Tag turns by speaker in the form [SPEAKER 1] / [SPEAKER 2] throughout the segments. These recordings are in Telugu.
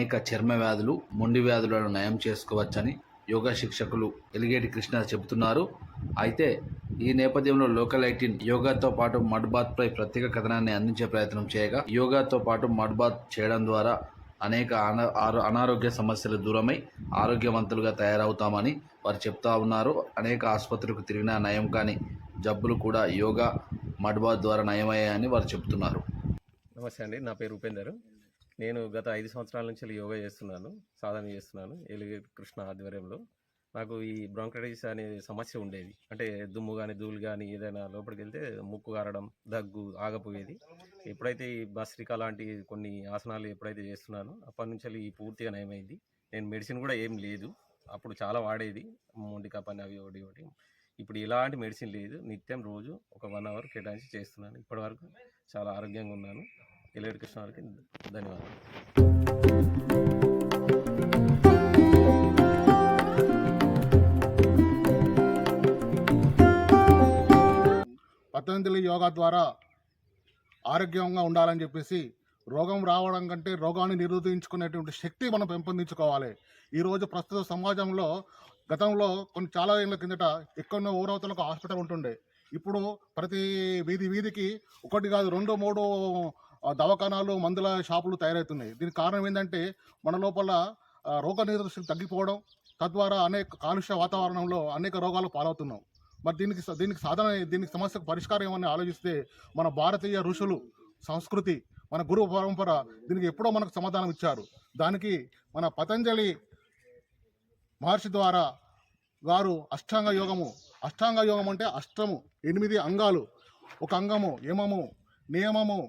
[SPEAKER 1] అనేక చర్మ వ్యాధులు మొండి వ్యాధులను నయం చేసుకోవచ్చని యోగా శిక్షకులు ఎలిగేటి కృష్ణ చెబుతున్నారు. అయితే ఈ నేపథ్యంలో లోకల్ ఐటీన్ యోగాతో పాటు మడ్బాత్ పై ప్రత్యేక కథనాన్ని అందించే ప్రయత్నం చేయగా యోగాతో పాటు మడ్ బాత్ చేయడం ద్వారా అనేక ఆరో- అనారోగ్య సమస్యలు దూరమై ఆరోగ్యవంతులుగా తయారవుతామని వారు చెప్తా ఉన్నారు. అనేక ఆసుపత్రులకు తిరిగినా నయం కాని జబ్బులు కూడా యోగా మడ్ బాత్ ద్వారా నయమయ్యాయని వారు చెప్తున్నారు
[SPEAKER 2] నమస్తే అండి. నా పేరు ఉపేందర్. నేను గత ఐదు సంవత్సరాల నుంచి యోగా చేస్తున్నాను సాధన చేస్తున్నాను ఎలుగు కృష్ణ ఆధ్వర్యంలో. నాకు ఈ బ్రాంకైటిస్ అనే సమస్య ఉండేది. అంటే దుమ్ము కానీ ధూళి కానీ ఏదైనా లోపలికి వెళ్తే ముక్కు కారడం దగ్గు ఆగపోయేది. ఎప్పుడైతే ఈ భస్రిక లాంటి కొన్ని ఆసనాలు ఎప్పుడైతే చేస్తున్నానో అప్పటి నుంచి ఈ పూర్తిగా నయమైంది. నేను మెడిసిన్ కూడా ఏం లేదు. అప్పుడు చాలా వాడేది. మొండికా పని అవి ఒకటి ఒకటి. ఇప్పుడు ఎలాంటి మెడిసిన్ లేదు. నిత్యం రోజు ఒక వన్ అవర్ కేటాయించి చేస్తున్నాను. ఇప్పటివరకు చాలా ఆరోగ్యంగా ఉన్నాను. ఎల్లేడు కృష్ణ వారికి ధన్యవాదాలు.
[SPEAKER 3] పతంజలి యోగా ద్వారా ఆరోగ్యంగా ఉండాలని చెప్పేసి రోగం రావడం కంటే రోగాన్ని నిరోధించుకునేటువంటి శక్తి మనం పెంపొందించుకోవాలి. ఈరోజు ప్రస్తుత సమాజంలో గతంలో కొన్ని చాలా ఏళ్ళ కిందట ఎక్కడో ఊరవతలకు హాస్పిటల్ ఉంటుండే. ఇప్పుడు ప్రతి వీధి వీధికి ఒకటి కాదు రెండు మూడు దవాఖానాలు మందుల షాపులు తయారవుతున్నాయి. దీనికి కారణం ఏంటంటే మన లోపల రోగ నిరోధక శక్తి తగ్గిపోవడం తద్వారా అనేక కాలుష్య వాతావరణంలో అనేక రోగాలు పాలవుతున్నాం. మరి దీనికి దీనికి సాధన దీనికి సమస్యకు పరిష్కారం ఏమని ఆలోచిస్తే మన భారతీయ ఋషులు సంస్కృతి మన గురువు పరంపర దీనికి ఎప్పుడో మనకు సమాధానం ఇచ్చారు. దానికి మన పతంజలి మహర్షి ద్వారా వారు అష్టాంగ యోగము అష్టాంగ యోగం అంటే అష్టము ఎనిమిది అంగాలు. ఒక అంగము యమము నియమము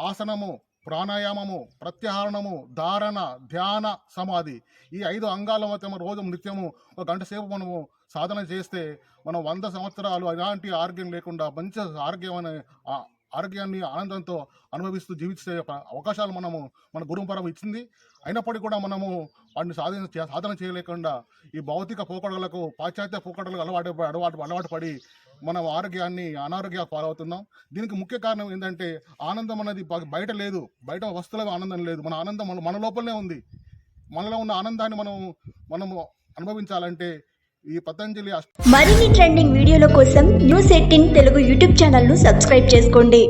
[SPEAKER 3] ఆసనము ప్రాణాయామము ప్రత్యాహరణము ధారణ ధ్యాన సమాధి ఈ ఐదు అంగాల మధ్య మనం రోజు నిత్యము ఒక గంట సేపు మనము సాధన చేస్తే మనం వంద సంవత్సరాలు ఎలాంటి ఆరోగ్యం లేకుండా మంచి ఆరోగ్యం అనే ఆరోగ్యాన్ని ఆనందంతో అనుభవిస్తూ జీవించే అవకాశాలు మనము మన గురుపరం ఇచ్చింది. అయినప్పటికీ కూడా మనము వాటిని సాధన సాధన చేయలేకుండా ఈ భౌతిక పోకడలకు పాశ్చాత్య పోకడలకు అలవాటు అలవాటు అలవాటు పడి మనం ఆరోగ్యాన్ని అనారోగ్య పాలవుతున్నాం. దీనికి ముఖ్య కారణం ఏంటంటే ఆనందం అనేది బ- బయట లేదు. బయట వస్తువుల ఆనందం లేదు. మన ఆనందం మన మన లోపలనే ఉంది. మనలో ఉన్న ఆనందాన్ని మనం మనము అనుభవించాలంటే ఈ పతంజలి
[SPEAKER 4] మరిన్ని ట్రెండింగ్ వీడియోల కోసం న్యూస్ ఎయిటీన్ తెలుగు యూట్యూబ్ ఛానల్ను సబ్స్క్రైబ్ చేసుకోండి.